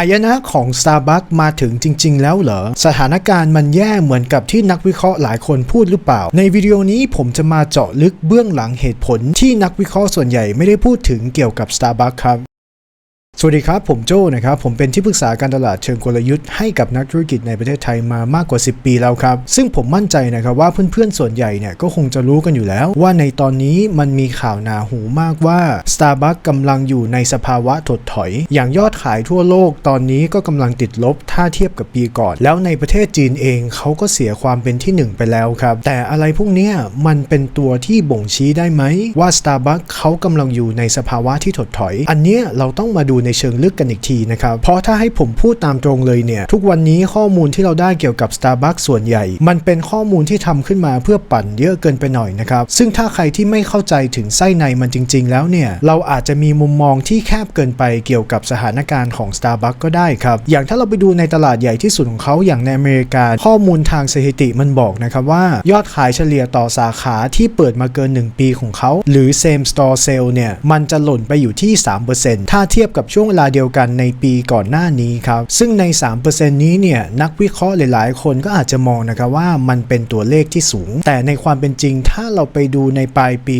ายนะของ Starbucks มาถึงจริง ๆ แล้วเหรอ สถานการณ์มันแย่เหมือนกับที่นักวิเคราะห์หลายคนพูดหรือเปล่า ในวิดีโอนี้ผมจะมาเจาะลึกเบื้องหลังเหตุผลที่นักวิเคราะห์ส่วนใหญ่ไม่ได้พูดถึงเกี่ยวกับ Starbucks ครับ สวัสดีครับ ผมโจ้นะครับ ผมเป็นที่ปรึกษาการตลาดเชิงกลยุทธ์ให้กับนักธุรกิจในประเทศไทยมามากกว่า 10 ปีแล้วครับ ซึ่งผมมั่นใจนะครับว่าเพื่อนๆ ส่วนใหญ่เนี่ยก็คงจะรู้กันอยู่แล้ว ว่าในตอนนี้มันมีข่าวหนาหูมากว่า Starbucks กำลังอยู่ในสภาวะถดถอย อย่างยอดขายทั่วโลกตอนนี้ก็กำลังติดลบถ้าเทียบกับปีก่อน แล้วในประเทศจีนเองเขาก็เสียความเป็นที่หนึ่งไปแล้วครับ แต่อะไรพวกนี้มันเป็นตัวที่บ่งชี้ได้ไหมว่า Starbucks เขากำลังอยู่ในสภาวะที่ถดถอย อันเนี้ยเราต้องมาดูในเชิงลึกกันอีกทีนะครับ เพราะถ้าให้ผมพูดตามตรงเลยเนี่ย ทุกวันนี้ข้อมูลที่เราได้เกี่ยวกับ Starbucks ส่วนใหญ่ มันเป็นข้อมูลที่ทำขึ้นมาเพื่อปั่นเยอะเกินไปหน่อยนะครับ ซึ่งถ้าใครที่ไม่เข้าใจถึงไส้ในมันจริง ๆ แล้วเนี่ย เราอาจจะมีมุมมองที่แคบเกินไปเกี่ยวกับสถานการณ์ของ Starbucks ก็ได้ครับ อย่างถ้าเราไปดูในตลาดใหญ่ที่สุดของเขาอย่างในอเมริกา ข้อมูลทางสถิติมันบอกนะครับว่ายอดขายเฉลี่ยต่อสาขาที่เปิดมาเกิน 1 ปีของเขา หรือ same store sale เนี่ย มันจะหล่นไปอยู่ที่ 3%ถ้าเทียบกับช่่วงเวลาเดียวกันในปีก่อนหน้านี้ครับ ซึ่งใน 3%นี้เนี่ยนักวิเคราะห์หลายๆ คนก็อาจจะมองนะครับว่ามันเป็นตัวเลขที่สูง แต่ในความเป็นจริงถ้าเราไปดูในปลายปี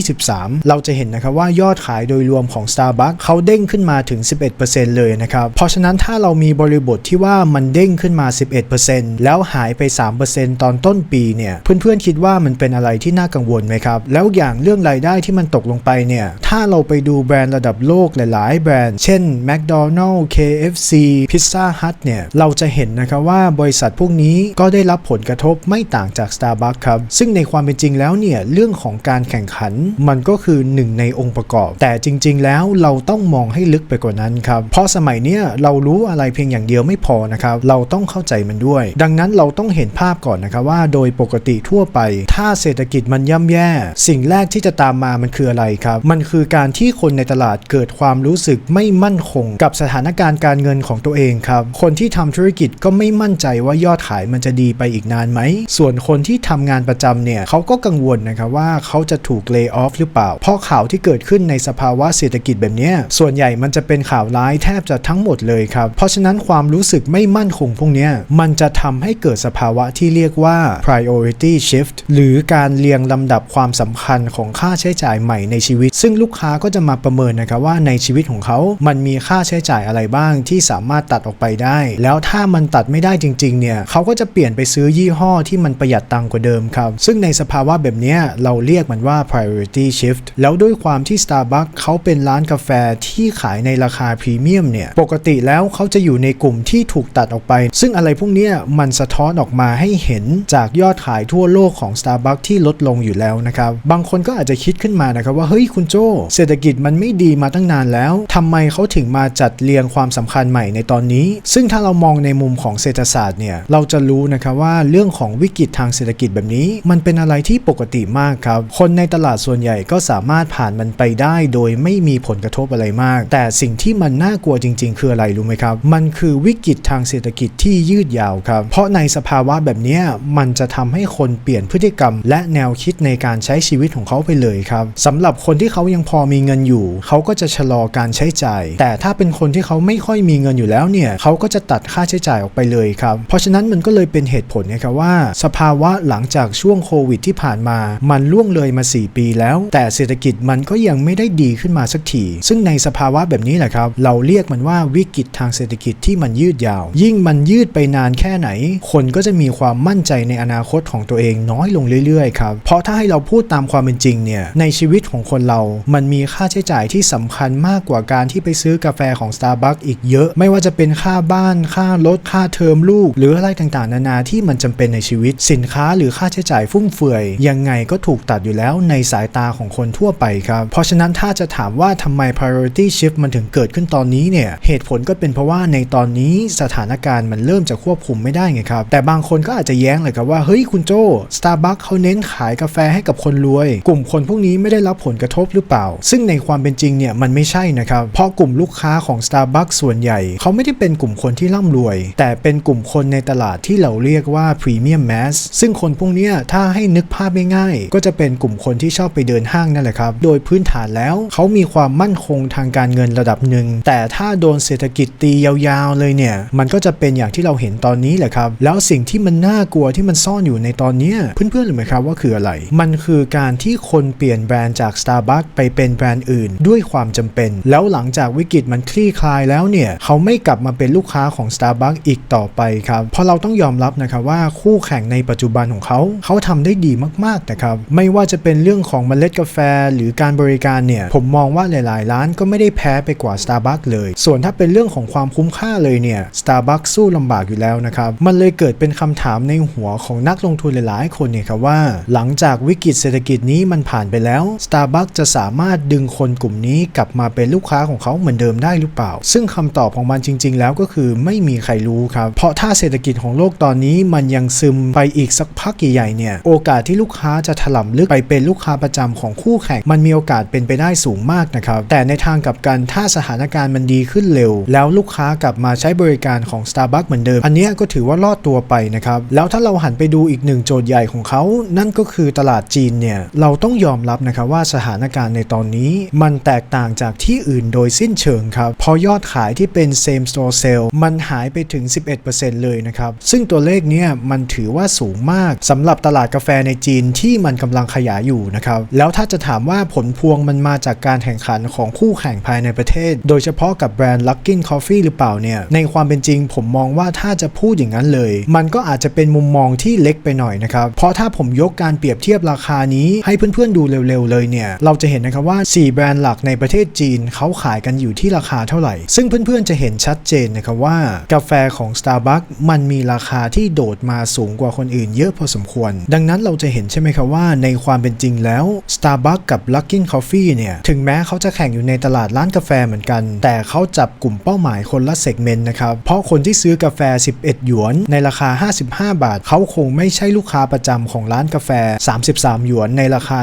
2023 เราจะเห็นนะครับว่ายอดขายโดยรวมของ Starbucks เขาเด้งขึ้นมาถึง 11%เลยนะครับ เพราะฉะนั้นถ้าเรามีบริบทที่ว่ามันเด้งขึ้นมา 11%แล้วหายไป 3%ตอนต้นปีเนี่ยเพื่อนๆคิดว่ามันเป็นอะไรที่น่ากังวลไหมครับ แล้วอย่างเรื่องรายได้ที่มันตกลงไปเนี่ยถ้าเราไปดูแบรนด์ระดับโลกหลายๆแบรนด์ เช่น McDonald's KFC Pizza Hut เนี่ย เราจะเห็นนะครับว่าบริษัทพวกนี้ก็ได้รับผลกระทบไม่ต่างจาก Starbucks ครับ ซึ่งในความเป็นจริงแล้วเนี่ย เรื่องของการแข่งขันมันก็คือหนึ่งในองค์ประกอบ แต่จริง ๆ แล้วเราต้องมองให้ลึกไปกว่านั้นครับ เพราะสมัยเนี้ยเรารู้อะไรเพียงอย่างเดียวไม่พอนะครับ เราต้องเข้าใจมันด้วย ดังนั้นเราต้องเห็นภาพก่อนนะครับว่าโดยปกติทั่วไป ถ้าเศรษฐกิจมันย่ำแย่ สิ่งแรกที่จะตามมามันคืออะไรครับ มันคือการที่คนในตลาดเกิดความรู้สึกไม่มั่นคง กับสถานการณ์การเงินของตัวเองครับ คนที่ทำธุรกิจก็ไม่มั่นใจว่ายอดขายมันจะดีไปอีกนานไหม ส่วนคนที่ทำงานประจำเนี่ยเขาก็กังวลนะครับว่าเขาจะถูกเลิกออฟหรือเปล่า เพราะข่าวที่เกิดขึ้นในสภาวะเศรษฐกิจแบบนี้ส่วนใหญ่มันจะเป็นข่าวร้ายแทบจะทั้งหมดเลยครับ เพราะฉะนั้นความรู้สึกไม่มั่นคงพวกนี้มันจะทำให้เกิดสภาวะที่เรียกว่า priority shift หรือการเรียงลำดับความสำคัญของค่าใช้จ่ายใหม่ในชีวิต ซึ่งลูกค้าก็จะมาประเมินนะครับว่าในชีวิตของเขามันมีค่าใช้จ่ายอะไรบ้างที่สามารถตัดออกไปได้ แล้วถ้ามันตัดไม่ได้จริงๆเนี่ยเขาก็จะเปลี่ยนไปซื้อยี่ห้อที่มันประหยัดตังกว่าเดิมครับ ซึ่งในสภาวะแบบนี้เราเรียกมันว่า priority shift แล้วด้วยความที่ Starbucks เขาเป็นร้านกาแฟที่ขายในราคาพรีเมียมเนี่ยปกติแล้วเขาจะอยู่ในกลุ่มที่ถูกตัดออกไป ซึ่งอะไรพวกนี้มันสะท้อนออกมาให้เห็นจากยอดขายทั่วโลกของ Starbucks ที่ลดลงอยู่แล้วนะครับ บางคนก็อาจจะคิดขึ้นมานะครับว่าเฮ้ยคุณโจเศรษฐกิจมันไม่ดีมาตั้งนานแล้ว ทำไมเขาถึงมาจัดเรียงความสำคัญใหม่ในตอนนี้ ซึ่งถ้าเรามองในมุมของเศรษฐศาสตร์เนี่ยเราจะรู้นะครับว่าเรื่องของวิกฤตทางเศรษฐกิจแบบนี้ มันเป็นอะไรที่ปกติมากครับ คนในตลาดส่วนใหญ่ก็สามารถผ่านมันไปได้โดยไม่มีผลกระทบอะไรมาก แต่สิ่งที่มันน่ากลัวจริง ๆ คืออะไรรู้ไหมครับ มันคือวิกฤตทางเศรษฐกิจที่ยืดยาวครับ เพราะในสภาวะแบบนี้มันจะทำให้คนเปลี่ยนพฤติกรรม และแนวคิดในการใช้ชีวิตของเขาไปเลยครับสำหรับคนที่เขายังพอมีเงินอยู่ เขาก็จะชะลอการใช้จ่าย แต่ถ้าเป็นคนที่เขาไม่ค่อยมีเงินอยู่แล้วเนี่ยเขาก็จะตัดค่าใช้จ่ายออกไปเลยครับเพราะฉะนั้นมันก็เลยเป็นเหตุผลนะครับว่า สภาวะหลังจากช่วงโควิดที่ผ่านมา มันล่วงเลยมา 4 ปีแล้ว แต่เศรษฐกิจมันก็ยังไม่ได้ดีขึ้นมาสักทีซึ่งในสภาวะแบบนี้แหละครับ เราเรียกมันว่าวิกฤตทางเศรษฐกิจที่มันยืดยาว ยิ่งมันยืดไปนานแค่ไหน คนก็จะมีความมั่นใจในอนาคตของตัวเองน้อยลงเรื่อยๆครับเพราะถ้าให้เราพูดตามความเป็นจริงเนี่ยในชีวิตของคนเรา มันมีค่าใช้จ่ายที่สำคัญมากกว่าการที่ไปซื้อกาแฟของ Starbucks อีกเยอะ ไม่ว่าจะเป็นค่าบ้าน ค่ารถ ค่าเทอมลูก หรืออะไรต่างๆ นานาที่มันจำเป็นในชีวิต สินค้าหรือค่าใช้จ่ายฟุ่มเฟือย ยังไงก็ถูกตัดอยู่แล้วในสายตาของคนทั่วไปครับ เพราะฉะนั้นถ้าจะถามว่าทำไม priority shift มันถึงเกิดขึ้นตอนนี้เนี่ย เหตุผลก็เป็นเพราะว่าในตอนนี้สถานการณ์มันเริ่มจะควบคุมไม่ได้ไงครับ แต่บางคนก็อาจจะแย้งเลยครับว่า เฮ้ยคุณโจ Starbucks เขาเน้นขายกาแฟให้กับคนรวย กลุ่มคนพวกนี้ไม่ได้รับผลกระทบหรือเปล่า ซึ่งในความเป็นจริงเนี่ยมันไม่ใช่นะครับเพราะกลุ่มลูกค้าของ Starbucks ส่วนใหญ่ เขาไม่ได้เป็นกลุ่มคนที่ร่ำรวย แต่เป็นกลุ่มคนในตลาดที่เราเรียกว่า Premium Mass ซึ่งคนพวกเนี้ยถ้าให้นึกภาพง่ายๆก็จะเป็นกลุ่มคนที่ชอบไปเดินห้างนั่นแหละครับ โดยพื้นฐานแล้วเขามีความมั่นคงทางการเงินระดับหนึ่ง แต่ถ้าโดนเศรษฐกิจตียาวๆเลยเนี่ย มันก็จะเป็นอย่างที่เราเห็นตอนนี้แหละครับ แล้วสิ่งที่มันน่ากลัวที่มันซ่อนอยู่ในตอนนี้เพื่อนๆรู้ไหมครับว่าคืออะไร มันคือการที่คนเปลี่ยนแบรนด์จาก Starbucks ไปเป็นแบรนด์อื่น ด้วยความจำเป็น แล้วหลังงจากวิกฤตมันคลี่คลายแล้วเนี่ยเขาไม่กลับมาเป็นลูกค้าของ Starbucks อีกต่อไปครับเพราะเราต้องยอมรับนะครับว่าคู่แข่งในปัจจุบันของเขาเขาทำได้ดีมากๆนะครับไม่ว่าจะเป็นเรื่องของเมล็ดกาแฟ หรือการบริการเนี่ยผมมองว่าหลายๆ ร้านก็ไม่ได้แพ้ไปกว่า Starbucks เลย ส่วนถ้าเป็นเรื่องของความคุ้มค่าเลยเนี่ย Starbucks สู้ลำบากอยู่แล้วนะครับมันเลยเกิดเป็นคำถามในหัวของนักลงทุนหลายๆ คนเนี่ยครับว่า หลังจากวิกฤตเศรษฐกิจนี้มันผ่านไปแล้ว Starbucks จะสามารถดึงคนกลุ่มนี้กลับมาเป็นลูกค้าของเขาเหมือนเดิมได้หรือเปล่า ซึ่งคำตอบของมันจริง ๆ แล้วก็คือไม่มีใครรู้ครับ เพราะถ้าเศรษฐกิจของโลกตอนนี้มันยังซึมไปอีกสักพักใหญ่ๆเนี่ยโอกาสที่ลูกค้าจะถล่มลึกไปเป็นลูกค้าประจำของคู่แข่ง มันมีโอกาสเป็นไปได้สูงมากนะครับแต่ในทางกลับกันถ้าสถานการณ์มันดีขึ้นเร็ว แล้วลูกค้ากลับมาใช้บริการของ Starbucks เหมือนเดิม อันนี้ก็ถือว่ารอดตัวไปนะครับแล้วถ้าเราหันไปดูอีกหนึ่งโจทย์ใหญ่ของเขา นั่นก็คือตลาดจีนเนี่ยเราต้องยอมรับนะครับว่าสถานการณ์ในตอนนี้ มันแตกต่างจากที่อื่นโดยสิ้นเชิงครับพอยอดขายที่เป็น same store sale มันหายไปถึง 11%เลยนะครับ ซึ่งตัวเลขเนี้ยมันถือว่าสูงมากสำหรับตลาดกาแฟในจีนที่มันกำลังขยายอยู่นะครับ แล้วถ้าจะถามว่าผลพวงมันมาจากการแข่งขันของคู่แข่งภายในประเทศ โดยเฉพาะกับแบรนด์ Luckin Coffee หรือเปล่าเนี่ย ในความเป็นจริงผมมองว่าถ้าจะพูดอย่างนั้นเลย มันก็อาจจะเป็นมุมมองที่เล็กไปหน่อยนะครับ เพราะถ้าผมยกการเปรียบเทียบราคานี้ให้เพื่อนๆดูเร็วๆเลยเนี่ย เราจะเห็นนะครับว่า 4 แบรนด์หลักในประเทศจีนเขาขายกันอยู่ที่ราคาเท่าไหร่ ซึ่งเพื่อนๆจะเห็นชัดเจนนะครับว่ากาแฟของ Starbucks มันมีราคาที่โดดมาสูงกว่าคนอื่นเยอะพอสมควร ดังนั้นเราจะเห็นใช่ไหมครับว่าในความเป็นจริงแล้ว Starbucks กับ Luckin Coffee เนี่ยถึงแม้เขาจะแข่งอยู่ในตลาดร้านกาแฟเหมือนกัน แต่เขาจับกลุ่มเป้าหมายคนละเซกเมนต์นะครับเพราะคนที่ซื้อกาแฟ 11 หยวน ในราคา 55 บาท เขาคงไม่ใช่ลูกค้าประจำของร้านกาแฟ 33 หยวน ในราคา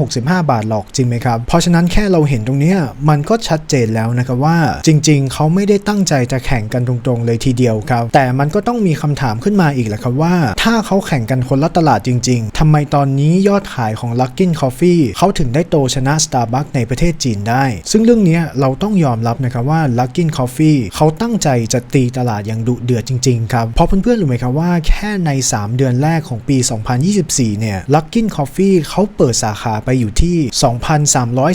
165 บาทหรอกจริงไหมครับเพราะฉะนั้นแค่เราเห็นตรงนี้มันก็ชัดเจนแล้วนะครับว่าจริง ๆ เขาไม่ได้ตั้งใจจะแข่งกันตรงๆ เลยทีเดียวครับ แต่มันก็ต้องมีคำถามขึ้นมาอีกแหละครับว่า ถ้าเขาแข่งกันคนละตลาดจริง ๆทำไมตอนนี้ยอดขายของ Luckin Coffee เขาถึงได้โตชนะ Starbucks ในประเทศจีนได้ ซึ่งเรื่องนี้เราต้องยอมรับนะครับว่า Luckin Coffee เขาตั้งใจจะตีตลาดอย่างดุเดือดจริงๆครับเพราะเพื่อนๆรู้ไหมครับว่าแค่ใน 3 เดือนแรกของปี 2024 เนี่ย Luckin Coffee เขาเปิดสาขาไปอยู่ที่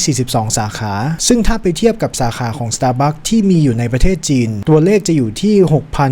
2,342 สาขา ซึ่งถ้าไปเทียบกับสาขาของ Starbucks ที่มีอยู่ในประเทศจีน ตัวเลขจะอยู่ที่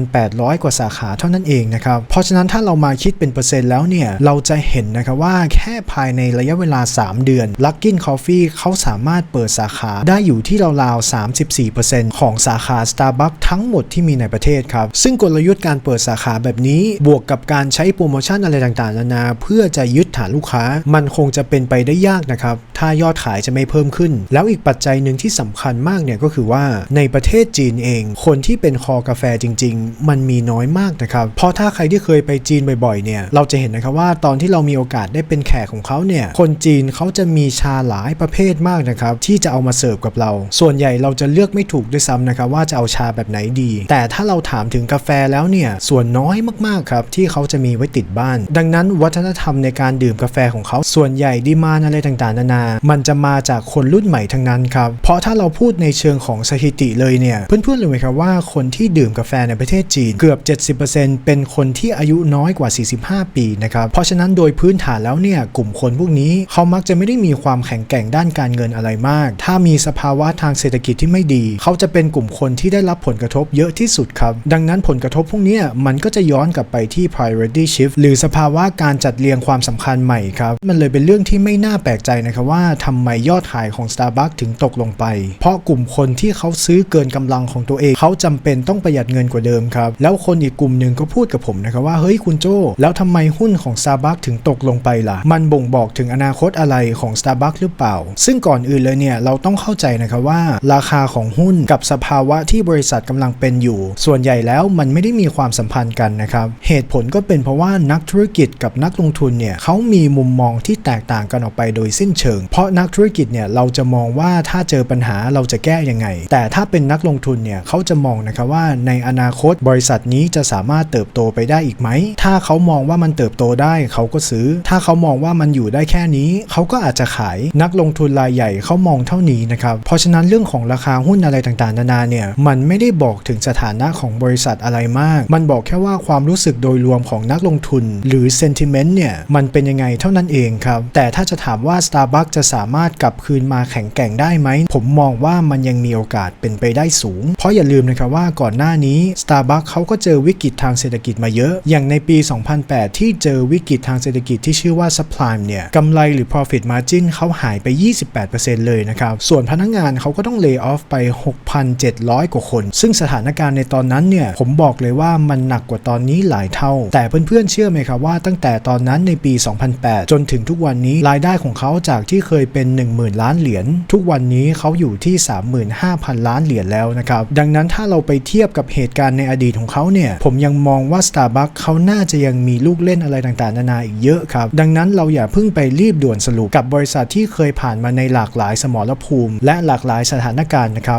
6,800 กว่าสาขาเท่านั้นเองนะครับ เพราะฉะนั้นถ้าเรามาคิดเป็นเปอร์เซ็นต์แล้วเนี่ย เราจะเห็นนะครับว่าแค่ภายในระยะเวลา 3 เดือน Luckin Coffee เขาสามารถเปิดสาขาได้อยู่ที่ราวๆ34%ของสาขา Starbucks ทั้งหมดที่มีในประเทศครับ ซึ่งกลยุทธ์การเปิดสาขาแบบนี้บวกกับการใช้โปรโมชั่นอะไรต่างๆนานาเพื่อจะยึดฐานลูกค้า มันคงจะเป็นไปได้ยากนะครับ ถ้ายอดขายจะไม่เพิ่มขึ้น แล้วอีกปัจจัยหนึ่งที่สำคัญมากเนี่ยก็คือว่าในประเทศจีนเอง คนที่เป็นคอกาแฟจริง ๆ มันมีน้อยมากนะครับ เพราะถ้าใครที่เคยไปจีนบ่อยๆเนี่ยเราจะเห็นนะครับว่าตอนที่เรามีโอกาสได้เป็นแขกของเขาเนี่ยคนจีนเขาจะมีชาหลายประเภทมากนะครับที่จะเอามาเสิร์ฟกับเรา ส่วนใหญ่เราจะเลือกไม่ถูกด้วยซ้ำนะครับว่าจะเอาชาแบบไหนดี แต่ถ้าเราถามถึงกาแฟแล้วเนี่ยส่วนน้อยมากๆครับที่เขาจะมีไว้ติดบ้าน ดังนั้นวัฒนธรรมในการดื่มกาแฟของเขาส่วนใหญ่ดีมานอะไรต่างๆนานา มันจะมาจากคนรุ่นใหม่ทั้งนั้นครับเพราะถ้าเราพูดในเชิงของสถิติเลยเนี่ย เพื่อนๆรู้ไหมครับว่าคนที่ดื่มกาแฟในประเทศจีนเกือบ 70%เป็นคนที่อายุน้อยกว่า 45 ปีนะครับ เพราะฉะนั้นโดยพื้นฐานแล้วเนี่ย กลุ่มคนพวกนี้เขามักจะไม่ได้มีความแข็งแกร่งด้านการเงินอะไรมาก ถ้ามีสภาวะทางเศรษฐกิจที่ไม่ดี เขาจะเป็นกลุ่มคนที่ได้รับผลกระทบเยอะที่สุดครับ ดังนั้นผลกระทบพวกนี้มันก็จะย้อนกลับไปที่ priority shift หรือสภาวะการจัดเรียงความสำคัญใหม่ครับ มันเลยเป็นเรื่องที่ไม่น่าแปลกใจนะครับว่าทำไมยอดขายของ Starbucks ถึงตกลงไป เพราะกลุ่มคนที่เขาซื้อเกินกำลังของตัวเอง เขาจำเป็นต้องประหยัดเงินกว่าเดิมครับแล้วคนอีกกลุ่มหนึ่งก็พูดกับผมนะครับว่าเฮ้ยคุณโจแล้วทำไมหุ้นของ Starbucks ถึงตกลงไปล่ะ มันบ่งบอกถึงอนาคตอะไรของ Starbucks หรือเปล่า ซึ่งก่อนอื่นเลยเนี่ยเราต้องเข้าใจนะครับว่า ราคาของหุ้นกับสภาวะที่บริษัทกำลังเป็นอยู่ ส่วนใหญ่แล้วมันไม่ได้มีความสัมพันธ์กันนะครับเหตุผลก็เป็นเพราะว่านักธุรกิจกับนักลงทุนเนี่ยเขามีมุมมองที่แตกต่างกันออกไปโดยสิ้นเชิง เพราะนักธุรกิจเนี่ยเราจะมองว่าถ้าเจอปัญหาเราจะแก้ยังไง แต่ถ้าเป็นนักลงทุนเนี่ยเขาจะมองนะครับว่าในอนาคตบริษัทนี้จะสามารถเติบโตไปได้อีกไหม ถ้าเขามองว่ามันเติบโตได้เขาก็ซื้อ ถ้าเขามองว่ามันอยู่ได้แค่นี้ เขาก็อาจจะขายนักลงทุนรายใหญ่เขามองเท่านี้นะครับเพราะฉะนั้นเรื่องของราคาหุ้นอะไรต่างๆนานาเนี่ยมันไม่ได้บอกถึงสถานะของบริษัทอะไรมาก มันบอกแค่ว่าความรู้สึกโดยรวมของนักลงทุน หรือ sentiment เนี่ยมันเป็นยังไงเท่านั้นเองครับแต่ถ้าจะถามว่า Starbucks จะสามารถกลับคืนมาแข็งแกร่งได้ไหมผมมองว่าามันยังมีโอกาสเป็นไปได้สูง เพราะอย่าลืมนะครับว่าก่อนหน้านี้ Starbucks เขาก็เจอวิกฤตทางเศรษฐกิจมาเยอะ อย่างในปี 2008 ที่เจอวิกฤตทางเศรษฐกิจที่ชื่อว่า subprime เนี่ยกำไรหรือ profit margin เขาหายไป 28%เลยนะครับ ส่วนพนักงานเขาก็ต้อง lay off ไป 6,700 กว่าคน ซึ่งสถานการณ์ในตอนนั้นเนี่ย ผมบอกเลยว่ามันหนักกว่าตอนนี้หลายเท่า แต่เพื่อนๆเชื่อไหมครับว่าตั้งแต่ตอนนั้นในปี 2008 จนถึงทุกวันนี้รายได้ของเขาจากที่เคยเป็น 10,000 ล้านเหรียญทุกวันนี้เขาอยู่ที่35,000 ล้านเหรียญแล้วนะครับ ดังนั้นถ้าเราไปเทียบกับเหตุการณ์ในอดีตของเขาเนี่ย ผมยังมองว่า Starbucks เขาน่าจะยังมีลูกเล่นอะไรต่างๆ นานาอีกเยอะครับ ดังนั้นเราอย่าเพิ่งไปรีบด่วนสรุปกับบริษัทที่เคยผ่านมาในหลากหลายสมรภูมิ และหลากหลายสถานการณ์นะครับ